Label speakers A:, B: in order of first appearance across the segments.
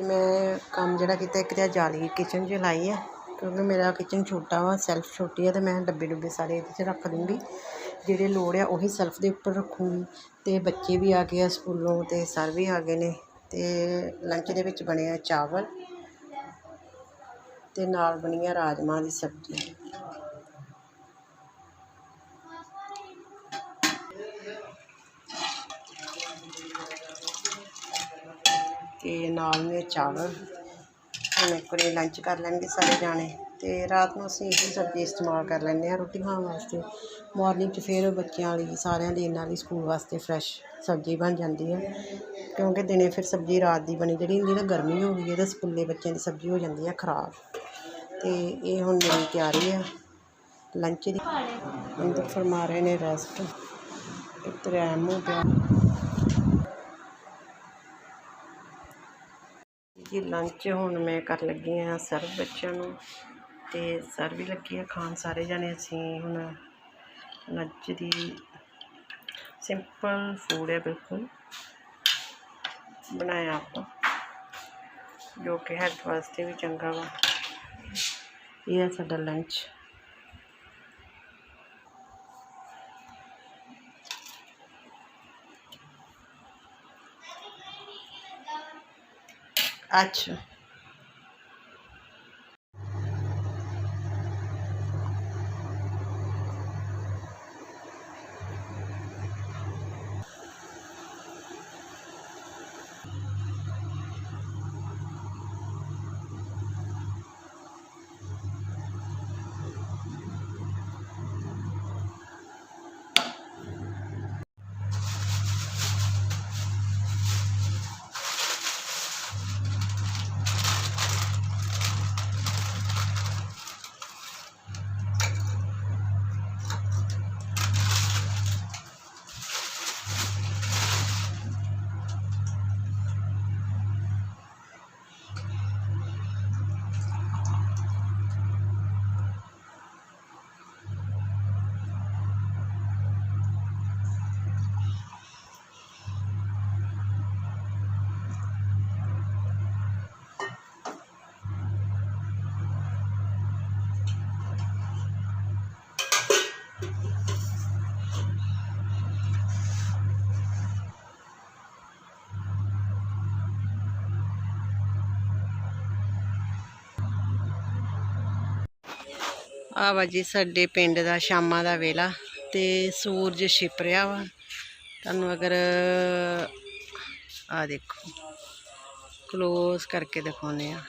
A: ਅੱਜ ਮੈਂ ਕੰਮ ਜਿਹੜਾ ਕੀਤਾ, ਇੱਕ ਤਾਂ ਜਾਲੀ ਕਿਚਨ 'ਚ ਲਾਈ ਹੈ ਕਿਉਂਕਿ ਮੇਰਾ ਕਿਚਨ ਛੋਟਾ ਵਾ ਸੈਲਫ ਛੋਟੀ ਹੈ ਅਤੇ ਮੈਂ ਡੱਬੇ ਡੁੱਬੇ ਸਾਰੇ ਇਹਦੇ 'ਚ ਰੱਖ ਦੂੰਗੀ ਜਿਹੜੇ ਲੋੜ ਆ, ਉਹੀ ਸੈਲਫ ਦੇ ਉੱਪਰ ਰੱਖੂੰਗੀ। ਅਤੇ ਬੱਚੇ ਵੀ ਆ ਗਏ ਆ ਸਕੂਲੋਂ ਅਤੇ ਸਰ ਵੀ ਆ ਗਏ ਨੇ ਅਤੇ ਲੰਚ ਦੇ ਵਿੱਚ ਬਣਿਆ ਚਾਵਲ ਅਤੇ ਨਾਲ ਬਣੀ ਆ ਰਾਜਮਾਂਹ ਦੀ ਸਬਜ਼ੀ। ਅਤੇ ਨਾਲ ਨੇ ਚਾਵਲ। ਹੁਣ ਇੱਕ ਲੰਚ ਕਰ ਲੈਣਗੇ ਸਾਰੇ ਜਾਣੇ ਅਤੇ ਰਾਤ ਨੂੰ ਅਸੀਂ ਇਹੀ ਸਬਜ਼ੀ ਇਸਤੇਮਾਲ ਕਰ ਲੈਂਦੇ ਹਾਂ ਰੋਟੀ ਖਾਣ ਵਾਸਤੇ। ਮੋਰਨਿੰਗ 'ਚ ਫਿਰ ਬੱਚਿਆਂ ਲਈ, ਸਾਰਿਆਂ ਲਈ, ਇਹਨਾਂ ਲਈ ਸਕੂਲ ਵਾਸਤੇ ਫਰੈਸ਼ ਸਬਜ਼ੀ ਬਣ ਜਾਂਦੀ ਹੈ। ਕਿਉਂਕਿ ਦਿਨੇ ਫਿਰ ਸਬਜ਼ੀ ਰਾਤ ਦੀ ਬਣੀ, ਜਿਹੜੀ ਹੁੰਦੀ ਨਾ ਗਰਮੀ ਹੋ ਗਈ ਹੈ ਤਾਂ ਸਕੂਲੇ ਬੱਚਿਆਂ ਦੀ ਸਬਜ਼ੀ ਹੋ ਜਾਂਦੀ ਹੈ ਖਰਾਬ। ਅਤੇ ਇਹ ਹੁਣ ਮੇਰੀ ਤਿਆਰੀ ਆ ਲੰਚ ਦੀ। ਅੰਦਰ ਫਰਮਾ ਰਹੇ ਨੇ ਰੈਸਟ ਇੱਕ ਟਾਈਮ ਹੋ ਗਿਆ। ਜੀ ਲੰਚ ਹੁਣ ਮੈਂ ਕਰ ਲੱਗੀ ਹਾਂ ਸਰਵ ਬੱਚਿਆਂ ਨੂੰ ਅਤੇ ਸਰ ਵੀ ਲੱਗੀ ਆ ਖਾਣ ਸਾਰੇ ਜਾਣੇ। ਅਸੀਂ ਹੁਣ ਲੰਚ ਦੀ ਸਿੰਪਲ ਫੂਡ ਹੈ ਬਿਲਕੁਲ ਬਣਾਇਆ ਆਪਾਂ, ਜੋ ਕਿ ਹੈਲਥ ਵਾਸਤੇ ਵੀ ਚੰਗਾ ਵਾ। ਇਹ ਹੈ ਸਾਡਾ ਲੰਚ ਅੱਛਾ ਆ ਵਾ ਜੀ ਸਾਡੇ ਪਿੰਡ ਦਾ ਸ਼ਾਮਾਂ ਦਾ ਵੇਲਾ ਤੇ ਸੂਰਜ ਛਿਪ ਰਿਹਾ ਵਾ। ਤੁਹਾਨੂੰ ਅਗਰ ਆ ਦੇਖੋ ক্লোਜ਼ ਕਰਕੇ ਦਿਖਾਉਂਦੇ ਆ।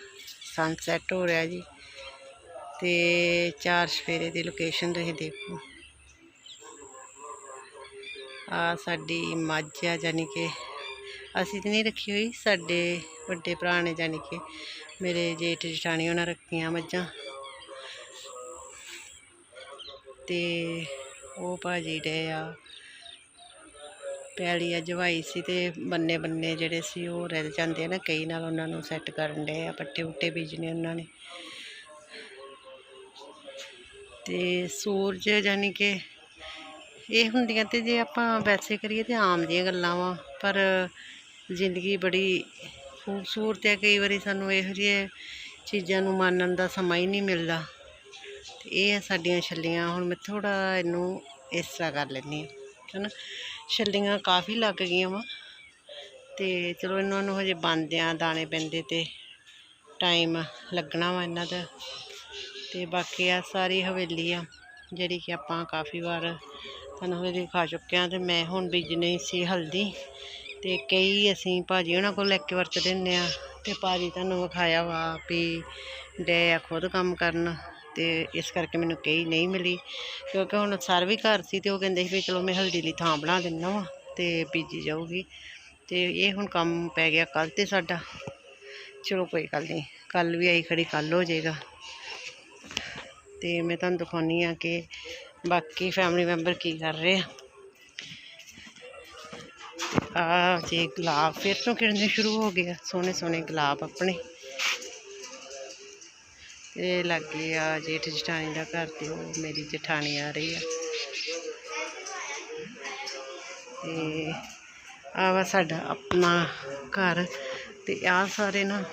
A: ਸਨਸੈਟ ਹੋ ਰਿਹਾ ਜੀ। ਤੇ ਚਾਰ ਸਫੇਰੇ ਦੀ ਲੋਕੇਸ਼ਨ ਤੁਸੀਂ ਦੇਖੋ। ਆ ਸਾਡੀ ਮੱਝ ਆ ਜਾਨੀ ਕਿ ਅਸੀਂ ਤੇ ਨਹੀਂ ਰੱਖੀ ਹੋਈ, ਸਾਡੇ ਵੱਡੇ ਭਰਾ ਨੇ ਜਾਨੀ ਕਿ ਮੇਰੇ ਜੇਠ ਜਠਾਣੀ ਉਹਨਾਂ ਰੱਖੀਆਂ ਮੱਝਾਂ। ਤੇ ਉਹ ਭਾਜੀ ਡੇ ਆ। ਪੈਲੀ ਅੱਜ ਵਾਈ ਸੀ ਤੇ ਬੰਨੇ ਬੰਨੇ ਜਿਹੜੇ ਸੀ ਉਹ ਰਹਿ ਜਾਂਦੇ ਆ ਨਾ, ਕਈ ਨਾਲ ਉਹਨਾਂ ਨੂੰ ਸੈੱਟ ਕਰਨ ਡੇ ਆ ਪੱਟੇ ਉੱਟੇ ਬੀਜਨੇ ਉਹਨਾਂ ਨੇ। ਤੇ ਸੂਰਜ ਯਾਨੀ ਕਿ ਇਹ ਹੁੰਦੀਆਂ ਤੇ ਜੇ ਆਪਾਂ ਵੈਸੇ ਕਰੀਏ ਤੇ ਆਮ ਦੀਆਂ ਗੱਲਾਂ ਵਾ, ਪਰ ਜ਼ਿੰਦਗੀ ਬੜੀ ਖੂਬਸੂਰਤ ਹੈ ਕਈ ਵਾਰੀ ਸਾਨੂੰ ਇਹੋ ਜਿਹੇ ਚੀਜ਼ਾਂ ਨੂੰ ਮਾਨਣ ਦਾ ਸਮਾਂ ਹੀ ਨਹੀਂ ਮਿਲਦਾ। ਇਹ ਆ ਸਾਡੀਆਂ ਛੱਲੀਆਂ। ਹੁਣ ਮੈਂ ਥੋੜਾ ਇਹਨੂੰ ਇਸ ਤਰ੍ਹਾਂ ਕਰ ਲੈਂਦੀ ਹਾਂ, ਹੈਨਾ? ਛੱਲੀਆਂ ਕਾਫੀ ਲੱਗ ਗਈਆਂ ਵਾ। ਤੇ ਚਲੋ ਇਹਨਾਂ ਨੂੰ ਹਜੇ ਬਣਦਿਆਂ ਦਾਣੇ ਪੈਂਦੇ ਤੇ ਟਾਈਮ ਲੱਗਣਾ ਵਾ ਇਹਨਾਂ ਦਾ। ਤੇ ਬਾਕੀ ਆ ਸਾਰੀ ਹਵੇਲੀ ਆ, ਜਿਹੜੀ ਕਿ ਆਪਾਂ ਕਾਫੀ ਵਾਰ ਤੁਹਾਨੂੰ ਹਵੇਲੀ ਖਾ ਚੁੱਕੇ ਆ ਤੇ ਮੈਂ ਹੁਣ ਬੀਜਣੀ ਸੀ ਹਲਦੀ। ਤੇ ਕਈ ਅਸੀਂ ਭਾਜੀ ਉਹਨਾਂ ਕੋਲ ਲੈ ਕੇ ਵਰਤਦੇ ਹੁੰਦੇ ਆ ਤੇ ਭਾਜੀ ਤੁਹਾਨੂੰ ਵਿਖਾਇਆ ਵਾ ਵੀ ਡੇ ਆ ਖੁਦ ਕੰਮ ਕਰਨ। ਤੇ ਇਸ ਕਰਕੇ ਮੈਨੂੰ ਕਹੀ ਨਹੀਂ ਮਿਲੀ। ਕਿਉਂਕਿ ਹੁਣ ਸਰ ਵੀ ਘਰ ਸੀ ਤੇ ਉਹ ਕਹਿੰਦੇ ਸੀ ਵੀ ਚਲੋ ਮੈਂ ਹਲਦੀ ਲਈ ਥਾਂ ਬਣਾ ਦਿੰਦਾ ਵਾਂ ਤੇ ਬੀਜੀ ਜਾਊਗੀ। ਤੇ ਇਹ ਹੁਣ ਕੰਮ ਪੈ ਗਿਆ ਕੱਲ ਤੇ ਸਾਡਾ। ਚਲੋ ਕੋਈ ਗੱਲ ਨਹੀਂ ਕੱਲ ਵੀ ਆਈ ਖੜੀ ਕੱਲ ਹੋ ਜਾਏਗਾ। ਤੇ ਮੈਂ ਤੁਹਾਨੂੰ ਦਿਖਾਉਣੀ ਆ ਕਿ ਬਾਕੀ ਫੈਮਿਲੀ ਮੈਂਬਰ ਕੀ ਕਰ ਰਹੇ ਆ। ਆ ਜੇ ਗੁਲਾਬ ਫਿਰ ਤੋਂ ਖਿੜਨੇ ਸ਼ੁਰੂ ਹੋ ਗਏ ਆ? ਸੋਹਣੇ ਸੋਹਣੇ ਗੁਲਾਬ ਆਪਣੇ। ਇਹ ਲੱਗੇ ਆ ਜੇਠ ਜਠਾਣੀ ਦਾ ਘਰ ਤੇ ਉਹ ਮੇਰੀ ਜਠਾਣੀ ਆ ਰਹੀ ਆ। ਤੇ ਆ ਵਾ ਸਾਡਾ ਆਪਣਾ ਘਰ ਤੇ ਆਹ ਸਾਰੇ ਨਾ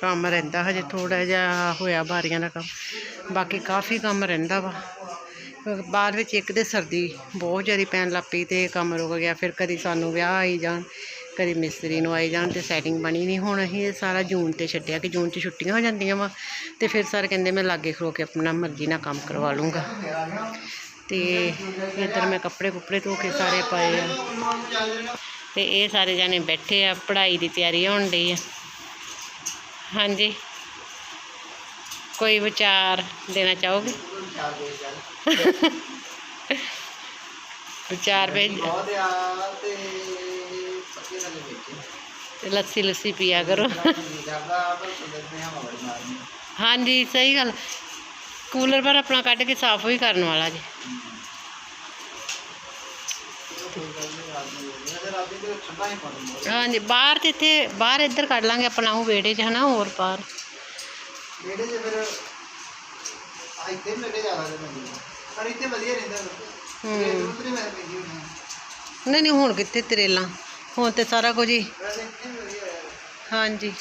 A: ਕੰਮ ਰਹਿੰਦਾ, ਹਜੇ ਥੋੜਾ ਜਿਹਾ ਹੋਇਆ ਬਾਰੀਆਂ ਦਾ ਕੰਮ, ਬਾਕੀ ਕਾਫੀ ਕੰਮ ਰਹਿੰਦਾ ਵਾ। ਬਾਅਦ ਵਿੱਚ ਇੱਕ ਤੇ ਸਰਦੀ ਬਹੁਤ ਜ਼ਿਆਦਾ ਪੈਣ ਲੱਗ ਪਈ ਤੇ ਕੰਮ ਰੁਕ ਗਿਆ, ਫਿਰ ਕਦੀ ਸਾਨੂੰ ਵਿਆਹ ਆਈ ਜਾਣ ਕਦੀ ਮਿਸਤਰੀ ਨੂੰ ਆਈ ਜਾਣ ਤੇ ਸੈਟਿੰਗ ਬਣੀ ਨਹੀਂ। ਹੁਣ ਅਸੀਂ ਇਹ ਸਾਰਾ ਜੂਨ ਤੇ ਛੱਡਿਆ ਕਿ ਜੂਨ 'ਚ ਛੁੱਟੀਆਂ ਹੋ ਜਾਂਦੀਆਂ ਵਾ ਤੇ ਫਿਰ ਸਰ ਕਹਿੰਦੇ ਮੈਂ ਲਾਗੇ ਖਲੋ ਕੇ ਆਪਣਾ ਮਰਜ਼ੀ ਨਾਲ ਕੰਮ ਕਰਵਾ ਲੂੰਗਾ ਤੇ ਇੱਧਰ ਮੈਂ ਕੱਪੜੇ ਕੁੱਪੜੇ ਧੋ ਕੇ ਸਾਰੇ ਪਾਏ ਆ। ਤੇ ਇਹ ਸਾਰੇ ਜਾਣੇ ਬੈਠੇ ਆ ਪੜ੍ਹਾਈ ਦੀ ਤਿਆਰੀ ਹੋਣ ਡਈ ਆ। ਹਾਂਜੀ। ਕੋਈ ਵਿਚਾਰ ਦੇਣਾ ਚਾਹੋਗੇ? ਵਿਚਾਰ ਭੇਜ।
B: ਬਹੁਤ ਆ ਤੇ ਪੱਕੇ ਨਾਲ ਵੇਖੇ
A: ਲੱਸੀ ਲੱਸੀ ਪੀਆ ਕਰੋ
B: ਨਹੀਂ ਕਰਦਾ ਪਰ ਸੁਣਦੇ ਹਾਂ ਮਗਰ ਮਾਰਨੀ
A: ਹਾਂਜੀ ਸਹੀ ਗੱਲ ਕੂਲਰ ਪਰ ਆਪਣਾ ਕੱਢ ਕੇ ਸਾਫ਼ ਵੀ ਕਰਨ ਵਾਲਾ ਜੀ
B: ਰਾਤੀ ਤੇ ਠੰਡਾ ਹੀ ਪਾਣੀ
A: ਹਾਂਜੀ ਬਾਹਰ ਤੇ ਇੱਥੇ ਬਾਹਰ ਇੱਧਰ ਕੱਢ ਲਾਂਗੇ ਹੁਣ ਕਿੱਥੇ ਤੇ ਸਾਰਾ ਕੁਝ ਹੀ। ਹਾਂਜੀ।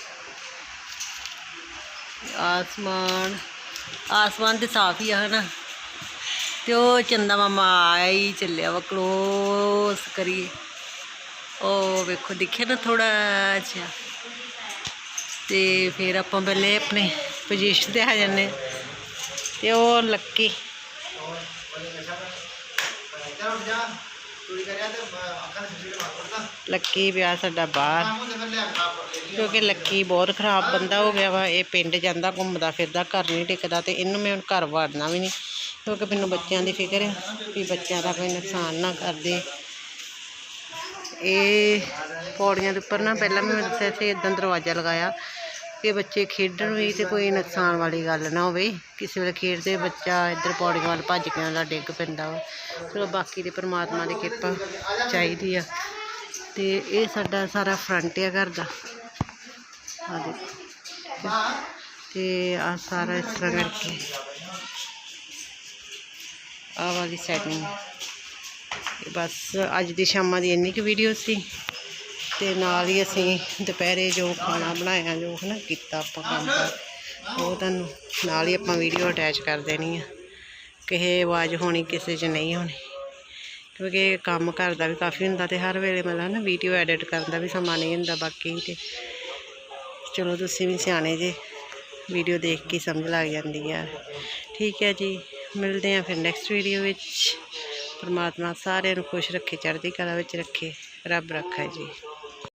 A: ਆਸਮਾਨ। ਆਸਮਾਨ ਤੇ ਸਾਫ਼ ਹੀ ਆ, ਹਨਾ। ਤੇ ਉਹ ਚੰਦਾ ਮਾਮਾ ਆਇਆ ਹੀ ਚੱਲਿਆ ਵਾ ਕਲੋਸ ਕਰੀਏ। ਉਹ ਵੇਖੋ, ਦਿਖਿਆ ਨਾ ਥੋੜਾ ਅੱਛਾ ਤੇ ਫਿਰ ਆਪਾਂ ਪਹਿਲੇ ਆਪਣੇ ਪੋਜੀਸ਼ਨ ਤੇ ਆ ਜਾਂਦੇ ਹਾਂ। ਤੇ ਉਹ ਲੱਕੀ ਲੱਕੀ ਵਿਆਹ ਸਾਡਾ ਬਾਹਰ। ਕਿਉਂਕਿ ਲੱਕੀ ਬਹੁਤ ਖਰਾਬ ਬੰਦਾ ਹੋ ਗਿਆ ਵਾ, ਇਹ ਪਿੰਡ ਜਾਂਦਾ, ਘੁੰਮਦਾ ਫਿਰਦਾ, ਘਰ ਨਹੀਂ ਟਿਕਦਾ ਤੇ ਇਹਨੂੰ ਮੈਂ ਹੁਣ ਘਰ ਵਾੜਨਾ ਵੀ ਨਹੀਂ। ਕਿਉਂਕਿ ਮੈਨੂੰ ਬੱਚਿਆਂ ਦੀ ਫਿਕਰ ਹੈ ਵੀ ਬੱਚਿਆਂ ਦਾ ਕੋਈ ਨੁਕਸਾਨ ਨਾ ਕਰਦੇ ਇਹ ਪੌੜੀਆਂ ਦੇ ਉੱਪਰ ਨਾ ਪਹਿਲਾਂ ਵੀ ਮੈਂ ਦੱਸਿਆ ਸੀ, ਇਦਾਂ ਦਰਵਾਜ਼ਾ ਲਗਾਇਆ। ਕਿ ਬੱਚੇ ਖੇਡਣ ਵੀ ਤੇ ਕੋਈ ਨੁਕਸਾਨ ਵਾਲੀ ਗੱਲ ਨਾ ਹੋਵੇ। ਕਿਸੇ ਵੇਲੇ ਖੇਡਦੇ ਬੱਚਾ ਇੱਧਰ ਪੌੜੀਆਂ ਵੱਲ ਭੱਜ ਕੇ ਆਉਂਦਾ, ਡਿੱਗ ਪੈਂਦਾ ਵਾ। ਚਲੋ ਬਾਕੀ ਦੇ ਪਰਮਾਤਮਾ ਦੀ ਕਿਰਪਾ ਚਾਹੀਦੀ ਆ। ਤੇ ਇਹ ਸਾਡਾ ਸਾਰਾ ਫਰੰਟ ਆ ਘਰ ਦਾ। ਆ ਦੇਖੋ। ਤੇ ਆ ਸਾਰਾ ਇਸ ਤਰ੍ਹਾਂ ਕਰਕੇ। ਆ ਵਾਲੀ ਸੈਟਿੰਗ ਬਸ ਅੱਜ ਦੀ ਸ਼ਾਮਾਂ ਦੀ ਇੰਨੀ ਕੁ ਵੀਡੀਓ ਸੀ। ਤੇ ਨਾਲ ਹੀ ਅਸੀਂ ਦੁਪਹਿਰੇ ਜੋ ਖਾਣਾ ਬਣਾਇਆ, ਜੋ ਹਨਾ ਕੀਤਾ ਆਪਾਂ ਕੰਮ ਕਰ ਉਹ ਤੁਹਾਨੂੰ ਨਾਲ ਹੀ ਆਪਾਂ ਵੀਡੀਓ ਅਟੈਚ ਕਰ ਦੇਣੀ ਆ। ਕਿਸੇ ਆਵਾਜ਼ ਹੋਣੀ, ਕਿਸੇ 'ਚ ਨਹੀਂ ਹੋਣੀ। ਕਿਉਂਕਿ ਕੰਮ ਘਰ ਦਾ ਵੀ ਕਾਫੀ ਹੁੰਦਾ ਤੇ ਹਰ ਵੇਲੇ ਮਤਲਬ ਨਾ ਵੀਡੀਓ ਐਡਿਟ ਕਰਨ ਦਾ ਵੀ ਸਮਾਂ ਨਹੀਂ ਹੁੰਦਾ ਬਾਕੀ ਤੇ। ਚਲੋ ਤੁਸੀਂ ਵੀ ਸਿਆਣੇ ਜੇ ਵੀਡੀਓ ਦੇਖ ਕੇ ਸਮਝ ਲੱਗ ਜਾਂਦੀ ਆ। ਠੀਕ ਹੈ ਜੀ, ਮਿਲਦੇ ਆ ਫਿਰ ਨੈਕਸਟ ਵੀਡੀਓ ਵਿੱਚ। ਪਰਮਾਤਮਾ ਸਾਰਿਆਂ ਨੂੰ ਖੁਸ਼ ਰੱਖੇ, ਚੜ੍ਹਦੀ ਕਲਾ ਵਿੱਚ ਰੱਖੇ। ਰੱਬ ਰੱਖਾ ਜੀ।